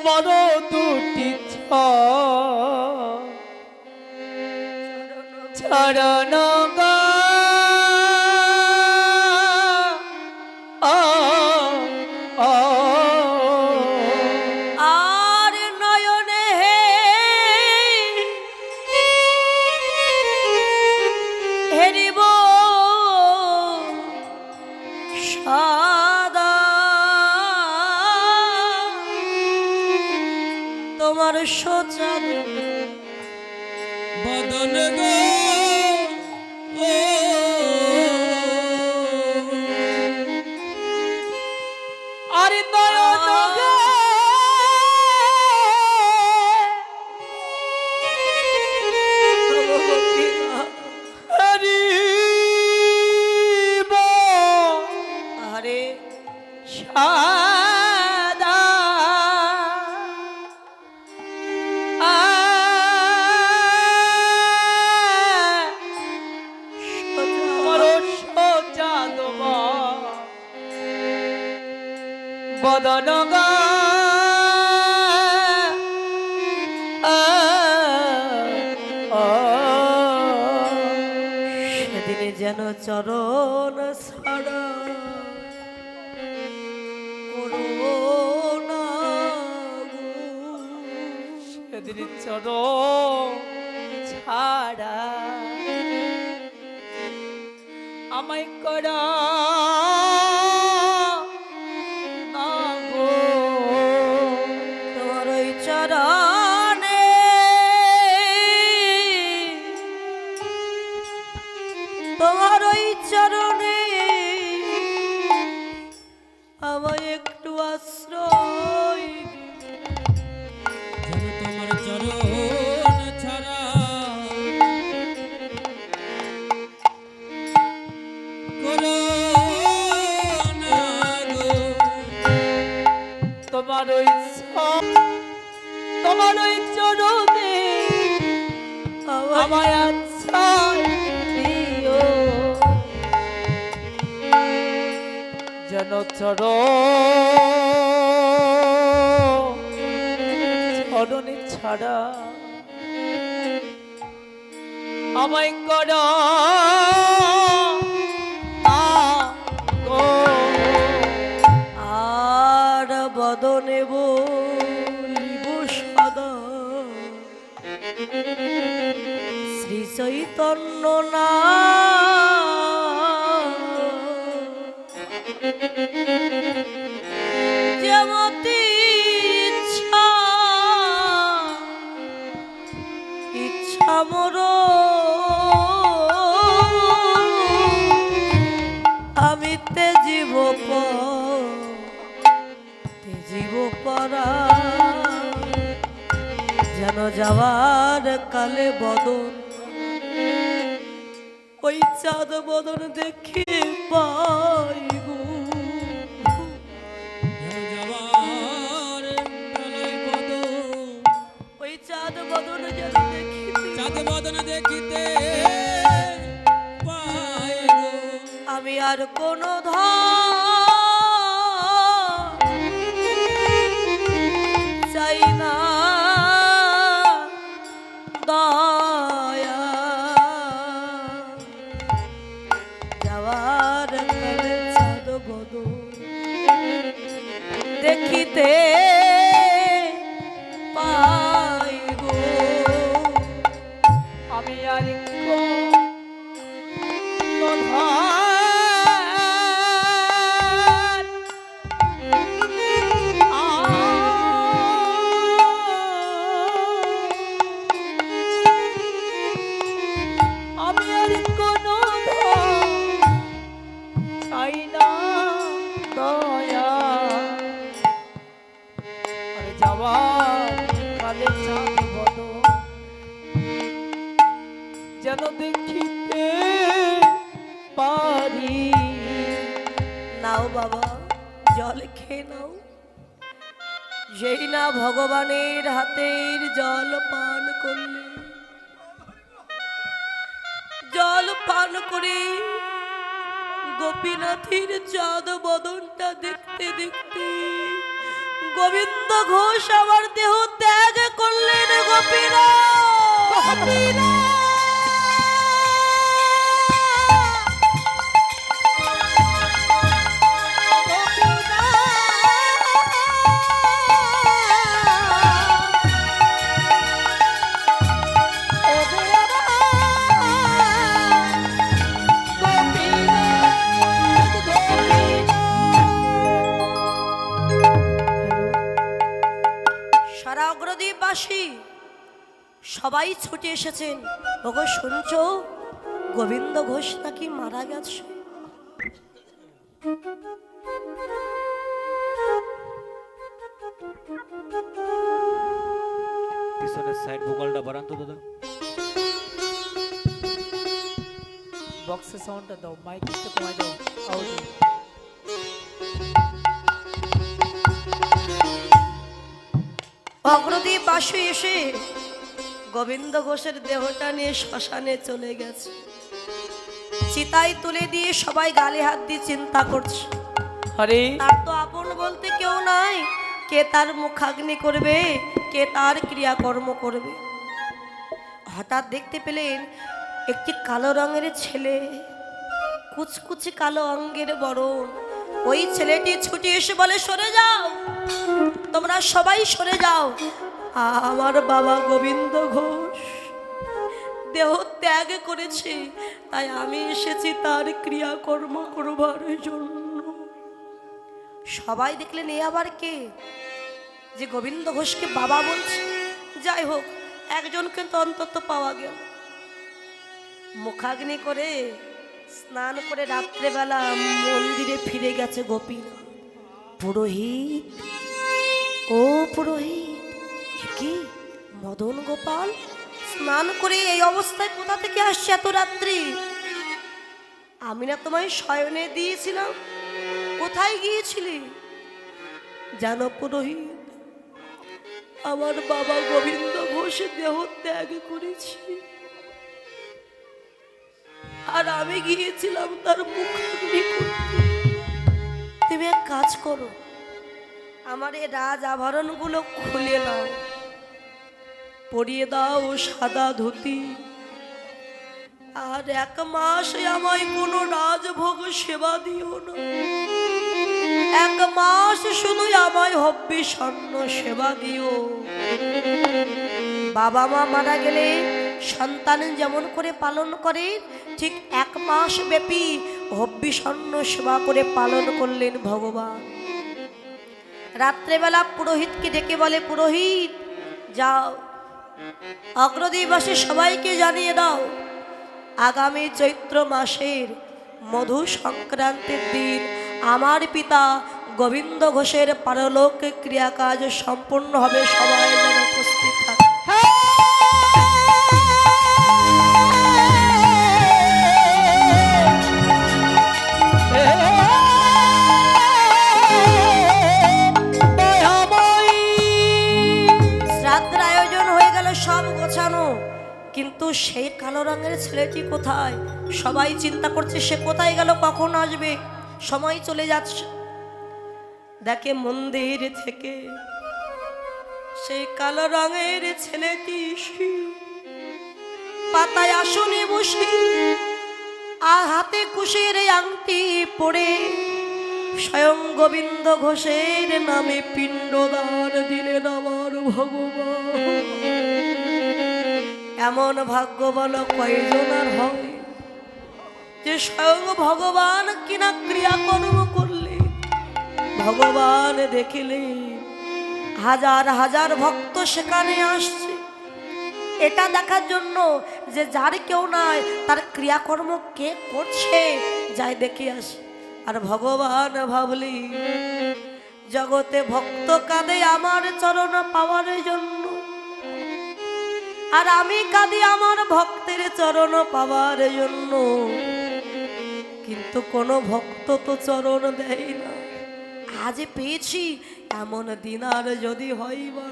তোমার দুটি চরণ তোমার বদন গো আরে নয়ন বদন সেদিনে যেন চরণ ছাড়া সেদিন চর ছাড়া আমায় করা যেন চর ছাড়া আমায় কর। আর বদনে বলিব সদা। শ্রী চৈতন্য না যেন যাওয়ার কালে বদন। ওই চাঁদ বদন দেখে পাইব। বেলায় ওই চাঁদ বদন যেন দেখিতে চাঁদ বদন দেখিতে পাই আমি আর কোনো ধ কোথায় যেই না ভগবানের হাতের জল পান করলে। জল পান করে গোপীনাথের চাঁদ বদনটা দেখতে দেখতে গোবিন্দ ঘোষ আমার দেহ ত্যাগ করলেন গোপীরা অগ্রদ্বীপবাসী সবাই ছুটে এসেছেন। ওগো শুনছ? গোবিন্দ ঘোষ নাকি মারা গেছে? পিছনের সাইড ভোকালটা বাড়ান তো দাদা। বক্সের সাউন্ডটা দাও মাইক একটু কমাই দাও। আউট অগ্রদ্বীপবাসী এসে গোবিন্দ ঘোষের দেহটা নিয়ে শ্মশানে চলে গেছে। চিতায় তুলে দিয়ে সবাই গালে হাত দিয়ে চিন্তা করছে। আরে। তার তো আপন বলতে কেউ নাই কে তার মুখাগ্নি করবে কে তার ক্রিয়াকর্ম করবে। হঠাৎ দেখতে পেলেন একটি কালো রঙের ছেলে কুচকুচি কালো অঙ্গের বরণ। ওই ছেলেটি ছুটি এসে বলে, সরে যাও। তোমরা সবাই সরে যাও। আমার বাবা গোবিন্দ ঘোষ। দেহ ত্যাগ করেছে, তাই আমি এসেছি তার ক্রিয়াকর্ম করবার জন্য। সবাই দেখলেন, এ আবার কে? যে গোবিন্দ ঘোষকে বাবা বলছে। যাই হোক একজন কিন্তু অন্তত পাওয়া গেল। মুখাগ্নি করে স্নান করে রাত্রেবেলা মন্দিরে ফিরে গেছে গোপীনাথ। পুরোহিত, ও পুরোহিত কি? মদন গোপাল? স্নান করে এই অবস্থায় কোথা থেকে আসছে এত রাত্রি? আমি না তোমায় শয়নে দিয়েছিলাম। কোথায় গিয়েছিলি? জানো পুরোহিত, আমার বাবা গোবিন্দ ঘোষে দেহ ত্যাগ করেছি। আর আমি গিয়েছিলাম তার মুখাগ্নি করতে তুমি এক কাজ করো, আমার এই রাজ আভরণগুলো খুলে নাও। পরিয়ে দাও সাদা ধুতি। আর এক মাস আমায় কোনো রাজভোগ সেবা দিও না। এক মাস শুধুই আমায় হব্বি স্বর্ণ সেবা দিও। বাবা মা মারা গেলে সন্তান যেমন করে পালন করে ঠিক এক মাস ব্যাপী হব্বি সেবা করে পালন করলেন ভগবান। রাত্রেবেলা পুরোহিতকে ডেকে বলে, পুরোহিত, যাও। অগ্রদিবাসী সবাইকে জানিয়ে দাও, আগামী চৈত্র মাসের মধু সংক্রান্তির দিন আমার পিতা গোবিন্দ ঘোষের পারলোক ক্রিয়াকাজ সম্পূর্ণ হবে। সবাই যেন উপস্থিত কালো রঙের ছেলেটি কোথায়? সবাই চিন্তা করছে সে কোথায় গেল, কখন আসবে? সময় চলে যাচ্ছে। দেখে মন্দির থেকে সেই কালো রঙের ছেলেটি পাতায় আসনে বসে, আর হাতে কুশের আংটি পড়ে স্বয়ং গোবিন্দ ঘোষের নামে পিণ্ডদান দিলেন আমার ভগবান। এমন ভাগ্য বলো কয়জন আর হয় যে স্বয়ং ভগবান কিনা ক্রিয়াকর্ম করলে ভগবান দেখিলে হাজার হাজার ভক্ত সেখানে আসছে। এটা দেখার জন্য যে যার কেউ নাই, তার ক্রিয়াকর্ম কে করছে, যাই দেখে আসে। আর ভগবান ভাবলি, জগতে ভক্ত কাঁদে, আমার চরণ পাওয়ার জন্য আর আমি কাঁদি আমার ভক্তের চরণ পাওয়ার জন্য। কিন্তু কোনো ভক্ত তো চরণ দেয় না। আজ পেয়েছি এমন দিন আর যদি হয় বা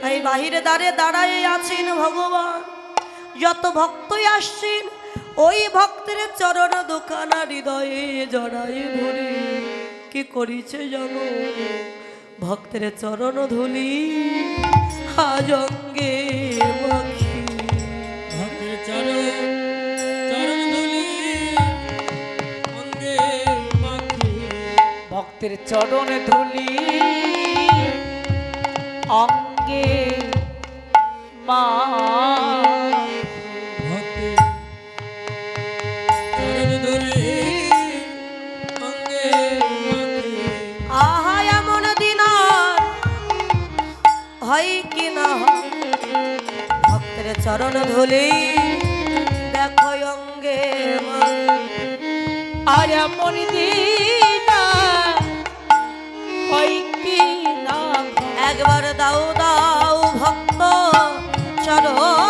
তাই বাহিরে দাঁড়ে দাঁড়ায় আছেন ভগবান। যত ভক্তই আসছেন, ওই ভক্তের চরণ দোকানা হৃদয়ে জড়াই ধরে কি করিছে জানো? ভক্তের চরণ ধুলি আজ ভক্তের চরণে ধুলি অঙ্গে মা হয় কি না? ভক্তের চরণ ধুলি দেখো অঙ্গে। আর এমন দিন একবার দাও দাও ভক্ত চরণ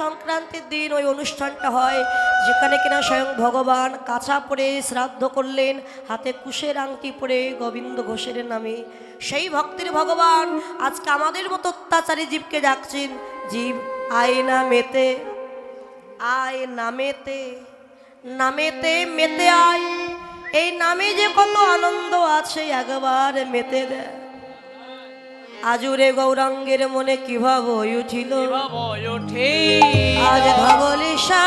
সংক্রান্তির দিন ওই অনুষ্ঠানটা হয়, যেখানে কিনা স্বয়ং ভগবান কাঁচা পরে শ্রাদ্ধ করলেন, হাতে কুশের আংটি পরে গোবিন্দ ঘোষের নামে। সেই ভক্তির ভগবান আজকে আমাদের মতো অত্যাচারী জীবকে ডাকছেন, জীব, আয় না মেতে, আয় নামেতে নামেতে মেতে আয়। এই নামে যে কত আনন্দ আছে, একবার মেতে দেয়। আজুরে গৌরাঙ্গের মনে কি ভাব উঠিল? আজ ধবলি ধবলিশা